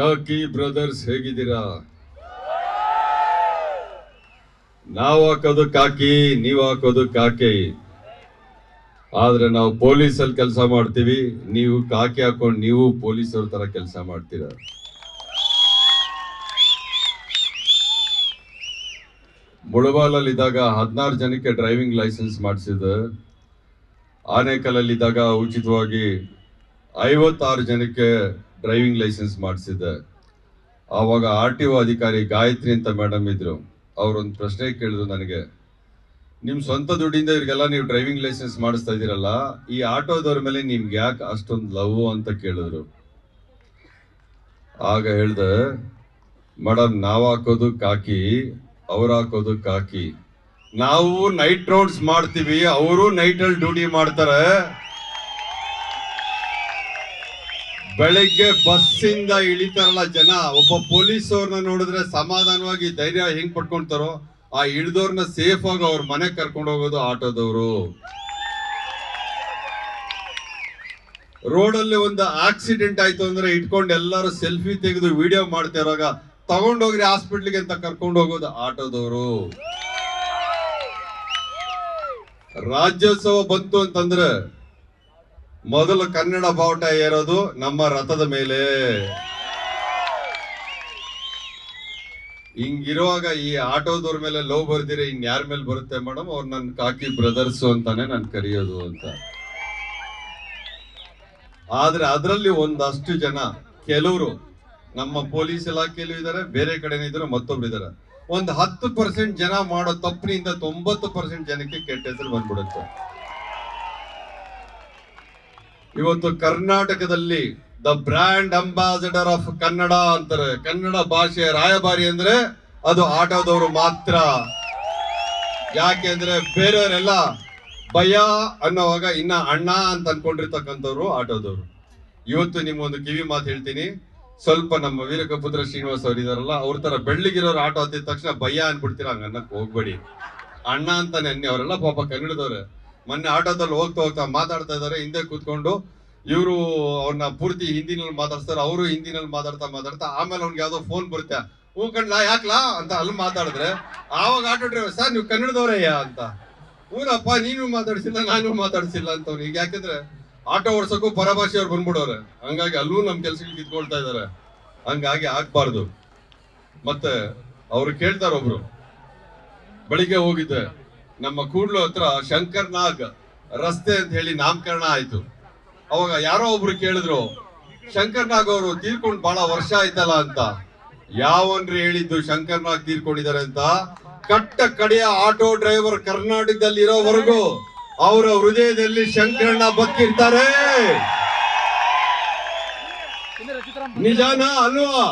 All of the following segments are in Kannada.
ಕಾಕಿ ಬ್ರದರ್ಸ್ ಹೇಗಿದ್ದೀರಾ? ನಾವು ಹಾಕೋದು ಕಾಕಿ ನೀವು ಹಾಕೋದು ಕಾಕಿ ಆದ್ರೆ ನಾವು ಪೊಲೀಸಲ್ಲಿ ಕೆಲಸ ಮಾಡ್ತೀವಿ. ನೀವು ಕಾಕಿ ಹಾಕೊಂಡು ನೀವು ಪೊಲೀಸರ ತರ ಕೆಲಸ ಮಾಡ್ತೀರ? ಮುಳಬಾಲಲ್ಲಿದ್ದಾಗ ಹದಿನಾರು ಜನಕ್ಕೆ ಡ್ರೈವಿಂಗ್ ಲೈಸೆನ್ಸ್ ಮಾಡಿಸಿದ ಆನೇಕಲಲ್ಲಿದ್ದಾಗ ಉಚಿತವಾಗಿ ಐವತ್ತಾರು ಜನಕ್ಕೆ ಡ್ರೈವಿಂಗ್ ಲೈಸೆನ್ಸ್ ಮಾಡಿಸಿದ್ದೆ. ಆವಾಗ ಆರ್ ಟಿ ಒ ಅಧಿಕಾರಿ ಗಾಯತ್ರಿ ಅಂತ ಮೇಡಮ್ ಇದ್ರು. ಅವರೊಂದು ಪ್ರಶ್ನೆ ಕೇಳಿದ್ರು ನನಗೆ. ನಿಮ್ಮ ಸ್ವಂತ ದುಡ್ಡಿಂದ ಇವ್ರಿಗೆಲ್ಲ ನೀವು ಡ್ರೈವಿಂಗ್ ಲೈಸೆನ್ಸ್ ಮಾಡಿಸ್ತಾ ಇದ್ದೀರಲ್ಲ, ಈ ಆಟೋದವ್ರ ಮೇಲೆ ನಿಮ್ಗೆ ಯಾಕೆ ಅಷ್ಟೊಂದು ಲವ್ ಅಂತ ಕೇಳಿದ್ರು? ಆಗ ಹೇಳ್ದೆ ಮೇಡಮ್ ನಾವ್ ಹಾಕೋದು ಕಾಕಿ, ಅವ್ರು ಹಾಕೋದು ಕಾಕಿ. ನಾವು ನೈಟ್ ರೌಂಡ್ಸ್ ಮಾಡ್ತೀವಿ, ಅವರು ನೈಟ್ ಅಲ್ಲಿ ಡ್ಯೂಟಿ ಮಾಡ್ತಾರೆ. ಬೆಳಿಗ್ಗೆ ಬಸ್ಸಿಂದ ಇಳಿತಾರಲ್ಲ ಜನ, ಒಬ್ಬ ಪೊಲೀಸ್ ಅವ್ರನ್ನ ನೋಡಿದ್ರೆ ಸಮಾಧಾನವಾಗಿ ಧೈರ್ಯ ಹೆಂಗ್ ಪಡ್ಕೊಂತಾರೋ, ಆ ಇಳಿದವ್ರನ್ನ ಸೇಫ್ ಆಗಿ ಅವ್ರ ಮನೆಗೆ ಕರ್ಕೊಂಡು ಹೋಗೋದು ಆಟೋದವರು. ರೋಡಲ್ಲಿ ಒಂದು ಆಕ್ಸಿಡೆಂಟ್ ಆಯ್ತು ಅಂದ್ರೆ ಇಟ್ಕೊಂಡು ಎಲ್ಲರೂ ಸೆಲ್ಫಿ ತೆಗೆದು ವಿಡಿಯೋ ಮಾಡ್ತಾ ಇರುವಾಗ ತಗೊಂಡೋಗ್ರಿ ಹಾಸ್ಪಿಟ್ಲಿಗೆ ಅಂತ ಕರ್ಕೊಂಡು ಹೋಗೋದು ಆಟೋದವರು. ರಾಜ್ಯೋತ್ಸವ ಬಂತು ಅಂತಂದ್ರೆ ಮೊದಲು ಕನ್ನಡ ಬಾವುಟ ಏರೋದು ನಮ್ಮ ರಥದ ಮೇಲೆ. ಹಿಂಗಿರುವಾಗ ಈ ಆಟೋದವ್ರ ಮೇಲೆ ಲೋ ಬರ್ದಿರ ಇನ್ ಯಾರ ಮೇಲೆ ಬರುತ್ತೆ ಮೇಡಮ್ ಅವ್ರು ನನ್ನ ಕಾಕಿ ಬ್ರದರ್ಸು ಅಂತಾನೆ ನಾನು ಕರೆಯೋದು ಅಂತ. ಆದ್ರೆ ಅದರಲ್ಲಿ ಒಂದಷ್ಟು ಜನ, ಕೆಲವರು, ನಮ್ಮ ಪೊಲೀಸ್ ಇಲಾಖೆಯಲ್ಲೂ ಇದಾರೆ, ಬೇರೆ ಕಡೆನೂ ಇದ್ದಾರೆ ಮತ್ತೊಬ್ರು ಇದಾರೆ. ಒಂದು ಹತ್ತು ಪರ್ಸೆಂಟ್ ಜನ ಮಾಡೋ ತಪ್ಪಿನಿಂದ ತೊಂಬತ್ತು ಪರ್ಸೆಂಟ್ ಜನಕ್ಕೆ ಕೆಟ್ಟ ಹೆಸರು ಬಂದ್ಬಿಡುತ್ತೆ. ಇವತ್ತು ಕರ್ನಾಟಕದಲ್ಲಿ the brand ambassador of Kannada ಅಂತಾರೆ. ಕನ್ನಡ ಭಾಷೆಯ ರಾಯಭಾರಿ ಅಂದ್ರೆ ಅದು ಆಟೋದವರು ಮಾತ್ರ. ಯಾಕೆಂದ್ರೆ ಬೇರೆಯವರೆಲ್ಲ ಭಯ ಅನ್ನೋವಾಗ ಇನ್ನ ಅಣ್ಣ ಅಂತ ಅನ್ಕೊಂಡಿರ್ತಕ್ಕಂಥವ್ರು ಆಟೋದವರು. ಇವತ್ತು ನಿಮ್ಗೊಂದು ಕಿವಿ ಮಾತು ಹೇಳ್ತೀನಿ. ಸ್ವಲ್ಪ ನಮ್ಮ ವೀರಕಪುತ್ರ ಶ್ರೀನಿವಾಸ್ ಅವ್ರು ಇದಾರಲ್ಲ, ಅವ್ರ ತರ ಬೆಳ್ಳಿಗಿರೋರು ಆಟೋ ಹತ್ತಿದ ತಕ್ಷಣ ಭಯ ಅನ್ಬಿಡ್ತೀರ ಹಂಗ ಅನ್ನಕ್ ಹೋಗ್ಬೇಡಿ. ಅಣ್ಣ ಅಂತಾನೆ ಅನ್ನಿ, ಅವರೆಲ್ಲ ಪಾಪ ಕನ್ನಡದವ್ರೆ. ಮೊನ್ನೆ ಆಟೋದಲ್ಲಿ ಹೋಗ್ತಾ ಹೋಗ್ತಾ ಮಾತಾಡ್ತಾ ಇದ್ದಾರೆ, ಹಿಂದೆ ಕೂತ್ಕೊಂಡು ಇವರು ಅವ್ರನ್ನ ಪೂರ್ತಿ ಹಿಂದಿನಲ್ಲಿ ಮಾತಾಡ್ತಾರೆ ಅವರು ಹಿಂದಿನಲ್ಲಿ ಮಾತಾಡ್ತಾ ಮಾತಾಡ್ತಾ ಆಮೇಲೆ ಅವ್ನಿಗೆ ಯಾವ್ದೋ ಫೋನ್ ಬರುತ್ತೆ. ಹೂ ಕಣ್ಲಾ, ಯಾಕ್ಲಾ ಅಂತ ಅಲ್ಲಿ ಮಾತಾಡಿದ್ರೆ, ಆವಾಗ ಆಟೋ ಡ್ರೈವರ್ ಸರ್, ನೀವು ಕನ್ನಡದವರಯ್ಯ ಅಂತ. ಊರಪ್ಪ ನೀನು ಮಾತಾಡ್ಸಿಲ್ಲ, ನಾನು ಮಾತಾಡ್ಸಿಲ್ಲ ಅಂತ ಅವ್ನಿಗೆ ಯಾಕಂದ್ರೆ ಆಟೋ ಓಡ್ಸಕ್ಕೂ ಪರಭಾಷೆಯವ್ರು ಬಂದ್ಬಿಡೋರು. ಹಂಗಾಗಿ ಅಲ್ಲೂ ನಮ್ಮ ಕೆಲ್ಸಕ್ಕೆ ಕಿತ್ಕೊಳ್ತಾ ಇದ್ದಾರೆ. ಹಂಗಾಗಿ ಆಗ್ಬಾರ್ದು. ಮತ್ತೆ ಅವ್ರು ಕೇಳ್ತಾರೊಬ್ರು ಬೆಳಿಗ್ಗೆ ಹೋಗಿದ್ದೆ. ನಮ್ಮ ಕೂಡ್ಲು ಹತ್ರ ಶಂಕರ್ ನಾಗ್ ರಸ್ತೆ ಅಂತ ಹೇಳಿ ನಾಮಕರಣ ಆಯ್ತು. ಅವಾಗ ಯಾರೋ ಒಬ್ರು ಕೇಳಿದ್ರು ಶಂಕರ್ ನಾಗ್ ಅವರು ತೀರ್ಕೊಂಡು ಬಹಳ ವರ್ಷ ಆಯ್ತಲ್ಲ ಅಂತ. ಯಾವನ್ರಿ ಹೇಳಿದ್ದು ಶಂಕರ್ ನಾಗ್ ತೀರ್ಕೊಂಡಿದ್ದಾರೆ ಅಂತ? ಕಟ್ಟ ಕಡೆಯ ಆಟೋ ಡ್ರೈವರ್ ಕರ್ನಾಟಕದಲ್ಲಿ ಇರೋವರೆಗೂ ಅವರ ಹೃದಯದಲ್ಲಿ ಶಂಕರಣ್ಣ ಬಕ್ಕಿರ್ತಾರೆ. ನಿಜಾನ ಅಲ್ವಾ?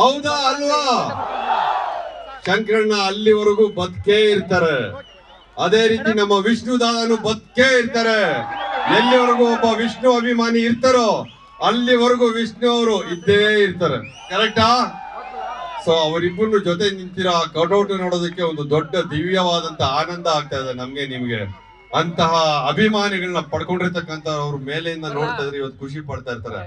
ಹೌದಾ ಅಲ್ವಾ? ಶಂಕರಣ್ಣ ಅಲ್ಲಿವರೆಗೂ ಬದುಕೇ ಇರ್ತಾರೆ. ಅದೇ ರೀತಿ ನಮ್ಮ ವಿಷ್ಣು ದಾದನು ಬದುಕೇ ಇರ್ತಾರೆ. ಎಲ್ಲಿವರೆಗೂ ಒಬ್ಬ ವಿಷ್ಣು ಅಭಿಮಾನಿ ಇರ್ತಾರೋ ಅಲ್ಲಿವರೆಗೂ ವಿಷ್ಣು ಅವರು ಇದ್ದೇ ಇರ್ತಾರೆ. ಕರೆಕ್ಟಾ ಸೊ ಅವರಿಬ್ಬರು ಜೊತೆ ನಿಂತಿರೋ ಆ ಕಟೌಟ್ ನೋಡೋದಕ್ಕೆ ಒಂದು ದೊಡ್ಡ ದಿವ್ಯವಾದಂತ ಆನಂದ ಆಗ್ತಾ ಇದೆ ನಮ್ಗೆ, ನಿಮ್ಗೆ. ಅಂತಹ ಅಭಿಮಾನಿಗಳನ್ನ ಪಡ್ಕೊಂಡಿರ್ತಕ್ಕಂಥ ಅವ್ರ ಮೇಲೆಯಿಂದ ನೋಡ್ತಾ ಇದ್ರೆ ಇವತ್ತು ಖುಷಿ ಪಡ್ತಾ ಇರ್ತಾರೆ.